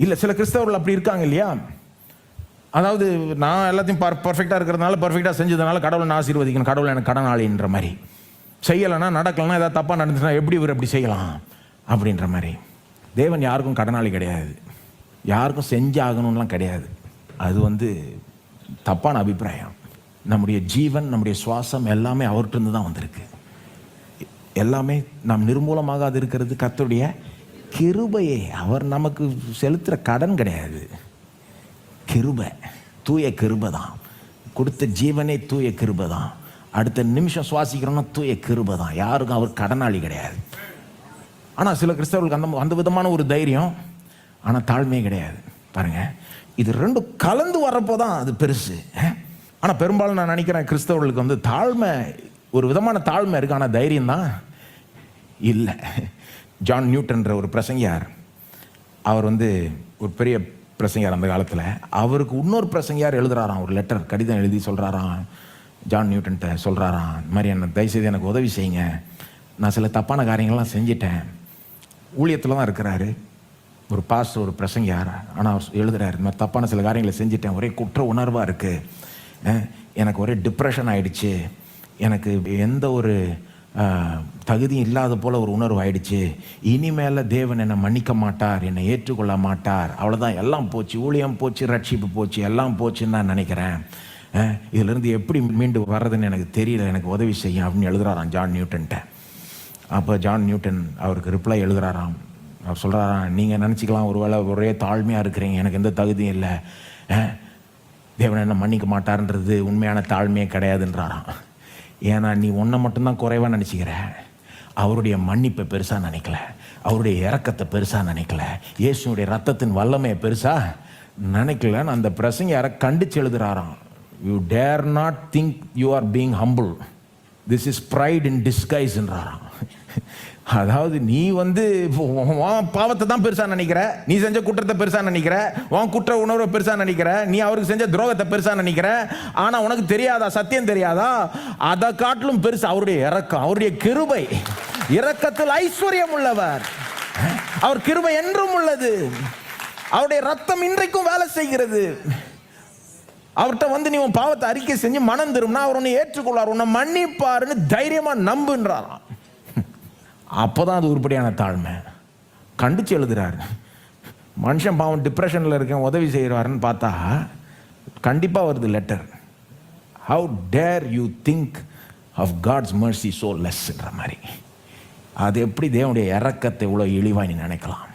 இல்லை சில கிறிஸ்தவர்கள் அப்படி இருக்காங்க இல்லையா? அதாவது நான் எல்லாத்தையும் பர் பர்ஃபெக்டாக இருக்கிறதுனால பர்ஃபெக்டாக செஞ்சதுனால கடவுளை நான் ஆசீர்வதிக்கணும். கடவுளை எனக்கு கடனாளின்ற மாதிரி. செய்யலைன்னா நடக்கலைன்னா ஏதாவது தப்பாக நடந்துச்சுன்னா எப்படி இவர் அப்படி செய்யலாம்? அப்படின்ற மாதிரி. தேவன் யாருக்கும் கடனாளி கிடையாது. யாருக்கும் செஞ்சாகணும்லாம் கிடையாது. அது வந்து தப்பான அபிப்பிராயம். நம்முடைய ஜீவன் நம்முடைய சுவாசம் எல்லாமே அவர்கிட்ட தான் வந்திருக்கு. எல்லாமே நாம் நிர்மூலமாகாது இருக்கிறது கத்துடைய கிருபையே அவர் நமக்கு செலுத்துகிற கடன் கிடையாது. கிருபை தூய கிருபை தான். கொடுத்த ஜீவனே தூய கிருபை தான். அடுத்த நிமிஷம் சுவாசிக்கிறோன்னா தூய கிருபை தான். யாருக்கும் அவர் கடனாளி கிடையாது. ஆனால் சில கிறிஸ்தவர்களுக்கு அந்த அந்த விதமான ஒரு தைரியம் ஆனால் தாழ்மையே கிடையாது. பாருங்கள் இது ரெண்டும் கலந்து வரப்போ தான் அது பெருசு. ஆனால் பெரும்பாலும் நான் நினைக்கிறேன் கிறிஸ்தவர்களுக்கு வந்து தாழ்மை ஒரு விதமான தாழ்மை இருக்கு. ஆனால் தைரியம் தான். இல்லை. ஜான் நியூட்டன்ற ஒரு பிரசங்கியார் அவர் வந்து ஒரு பெரிய பிரசங்கியார் அந்த காலத்தில். அவருக்கு இன்னொரு பிரசங்கியார் எழுதுறாராம் ஒரு லெட்டர் கடிதம் எழுதி சொல்கிறாராம் ஜான் நியூட்டன்ட்ட சொல்கிறாராம் இந்த மாதிரி என்ன தயவுசெய்து எனக்கு உதவி செய்யுங்க. நான் சில தப்பான காரியங்கள்லாம் செஞ்சிட்டேன். ஊழியத்தில் தான் இருக்கிறாரு. ஒரு பாஸ் ஒரு பிரசங்கியார். ஆனால் அவர் எழுதுறாரு இந்த மாதிரி தப்பான சில காரியங்களை செஞ்சுட்டேன். ஒரே குற்ற உணர்வாக இருக்குது எனக்கு ஒரே டிப்ரெஷன் ஆகிடுச்சு எனக்கு எந்த ஒரு தகுதி இல்லாத போல ஒரு உணர்வு ஆயிடுச்சு இனிமேல தேவன் என்னை மன்னிக்க மாட்டார் என்னை ஏற்றுக்கொள்ள மாட்டார். அவ்வளோதான் எல்லாம் போச்சு. ஊழியம் போச்சு ரட்சிப்பு போச்சு எல்லாம் போச்சுன்னு நான் நினைக்கிறேன். இதிலிருந்து எப்படி மீண்டு வர்றதுன்னு எனக்கு தெரியல. எனக்கு உதவி செய்யும் அப்படின்னு எழுதுறாராம் ஜான் நியூட்டன்ட்ட. அப்போ ஜான் நியூட்டன் அவருக்கு ரிப்ளை எழுதுறாராம். அவர் சொல்கிறாராம் நீங்கள் நினச்சிக்கலாம் ஒருவேளை ஒரே தாழ்மையாக இருக்கிறீங்க. எனக்கு எந்த தகுதியும் இல்லை. தேவன் என்ன மன்னிக்க மாட்டார்ன்றது உண்மையான தாழ்மையே கிடையாதுன்றாராம். ஏன்னா நீ உன்னை மட்டும்தான் குறைவாக நினச்சிக்கிற. அவருடைய மன்னிப்பை பெருசாக நினைக்கல. அவருடைய இறக்கத்தை பெருசாக நினைக்கல. இயேசுனுடைய ரத்தத்தின் வல்லமையை பெருசாக நினைக்கலன்னு அந்த பிரசங்க யாரை கண்டிச்சு எழுதுறாராம். You dare not think you are being humble this is pride in டிஸ்கைஸ்ன்றாராம் அதாவது நீ வந்து உன் பாவத்தை தான் பெருசா நினைக்கிற. நீ செஞ்ச குற்றத்தை பெருசா நினைக்கிற. உன் குற்ற உணர்வை பெருசா நினைக்கிற. நீ அவருக்கு செஞ்ச துரோகத்தை பெருசா நினைக்கிற. ஆனா உனக்கு தெரியாதா? சத்தியம் தெரியாதா? அதை காட்டிலும் பெருசு அவருடைய இறக்கம் அவருடைய கிருபை. இரக்கத்தில் ஐஸ்வர்யம் உள்ளவர். அவர் கிருபை என்றும் உள்ளது. அவருடைய ரத்தம் இன்றைக்கும் வேலை செய்கிறது. அவர்கிட்ட வந்து நீ உன் பாவத்தை அறிக்கை செஞ்சு மனம் திரும்பினா அவர் உன்னை ஏற்றுக்கொள்வார். உன்னை மன்னிப்பாருன்னு தைரியமா நம்புன்றாராம். அப்போ தான் அது உருப்படியான தாழ்மை. கண்டிச்சு எழுதுகிறாரு மனுஷன் பாவம் டிப்ரெஷனில் இருக்கேன் உதவி செய்கிறாருன்னு பார்த்தா கண்டிப்பாக வருது letter how dare you think of God's mercy so லெஸ்ன்ற மாதிரி. அது எப்படி தேவனுடைய இறக்கத்தை இவ்வளோ இழிவாக நீ நினைக்கலாம்?